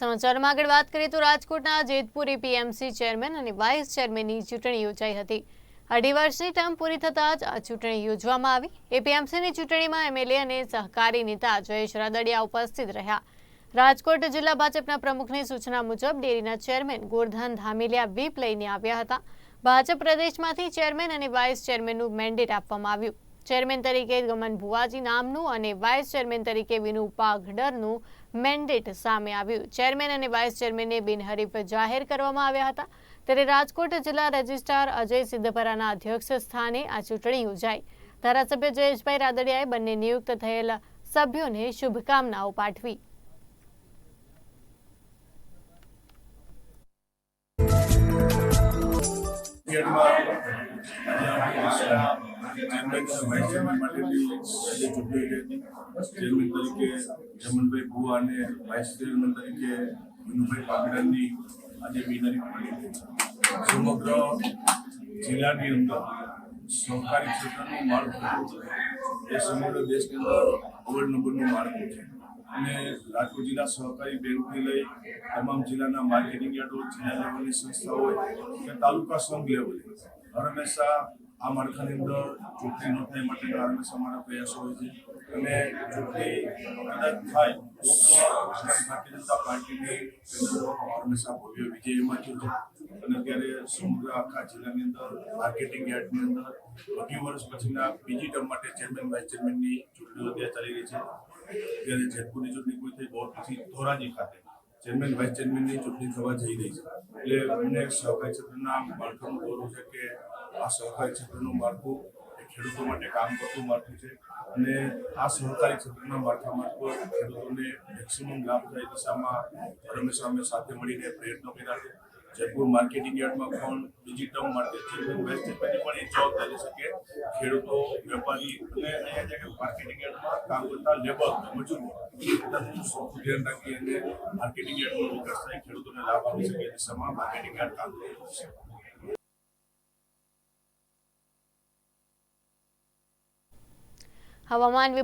સમાચારમાં આગળ વાત કરીએ તો રાજકોટના જેતપુર એપીએમસી ચેરમેન અને વાઇસ ચેરમેનની ચૂંટણી યોજાઈ હતી. અઢી વર્ષની ટર્મ પૂરી થતાં જ આ ચૂંટણી યોજવામાં આવી. એપીએમસીની ચૂંટણીમાં એમએલએ અને સહકારી નેતા જયેશ રાદડિયા ઉપસ્થિત રહ્યા. રાજકોટ જિલ્લા ભાજપના પ્રમુખની સૂચના મુજબ ડેરીના ચેરમેન ગોરધન ધામેલિયા વીપ લઈને આવ્યા હતા. ભાજપ પ્રદેશમાંથી ચેરમેન અને વાઇસ ચેરમેનનું મેન્ડેટ આપવામાં આવ્યું. ચેરમેન તરીકે ગમન ભુવાજી નામનું અને વાઇસ ચેરમેન તરીકે વિનુ પાઘડરનું મેન્ડેટ સામે આવ્યું. ચેરમેન અને વાઇસ ચેરમેનને બિનહરીફ જાહેર કરવામાં આવ્યા હતા. ત્યારે રાજકોટ જિલ્લા રજિસ્ટ્રાર અજય સિદ્ધપરાના અધ્યક્ષ સ્થાને આ ચૂંટણી યોજાઈ. ધારાસભ્ય જયેશભાઈ રાદડિયાએ બંને નિયુક્ત થયેલા સભ્યોને શુભકામનાઓ પાઠવી. Yeah. ચેરમેન તરીકે સમગ્ર જિલ્લાની અંદર સહકારી ક્ષેત્રનું માળખું એ સમગ્ર દેશની અંદર અવ્વલ નંબરનું માળખું છે અને રાજકોટ જિલ્લા સહકારી બેંકથી લઈ તમામ જિલ્લાના માર્કેટિંગ યાર્ડો જિલ્લા લેવલની સંસ્થા હોય કે તાલુકા સંઘ લેવલે હર હંમેશા આ માળખાની અંદર ચૂંટણી ન થાય માટે હંમેશા અમારા પ્રયાસો હોય છે. અને ચૂંટણી કદાચ થાય તો ભારતીય જનતા પાર્ટીની હંમેશા ભવ્ય વિજય એમાં છે અને અત્યારે સમગ્ર આખા જિલ્લાની અંદર માર્કેટિંગ યાર્ડની અંદર અઢી વર્ષ પછીના બીજી ટર્મ માટે ચેરમેન, વાઇસ ચેરમેનની ચૂંટણીઓ ત્યાં ચાલી રહી છે. ત્યારે જેતપુરની ચૂંટણી પૂરી થઈ બોર્ડ પછી ધોરાજી ખાતે ચેરમેન, વાઇસ ચેરમેનની ચૂંટણી થવા જઈ રહી છે. એટલે અમને સહકારી ક્ષેત્રના માળખાનું ગૌરવ છે કે આ સહકારી ક્ષેત્રનું માળખું એ ખેડૂતો માટે કામ કરતું માળખું છે. અને આ સહકારી ક્ષેત્રના માળખામાં ખેડૂતોને મેક્સિમમ લાભ થાય દિશામાં હંમેશા અમે સાથે મળીને પ્રયત્નો કર્યા છે. જયપુર માર્કેટિંગ યાર્ડમાં પણ બીજી ટર્મ ચેરમેન વાઇસ ચેરમેનની પણ એ જવાબદારી છે કે ખેડૂતો, વેપારી અને અહીંયા જે માર્કેટિંગ યાર્ડમાં કામ કરતા લેબર મજૂર સૌથી ધ્યાન રાખી અને માર્કેટિંગ યાર્ડનો વિકાસ થાય, ખેડૂતોને લાભ આપી શકે એ દિશામાં માર્કેટિંગ યાર્ડ કામ કરી રહ્યું છે. હવામાન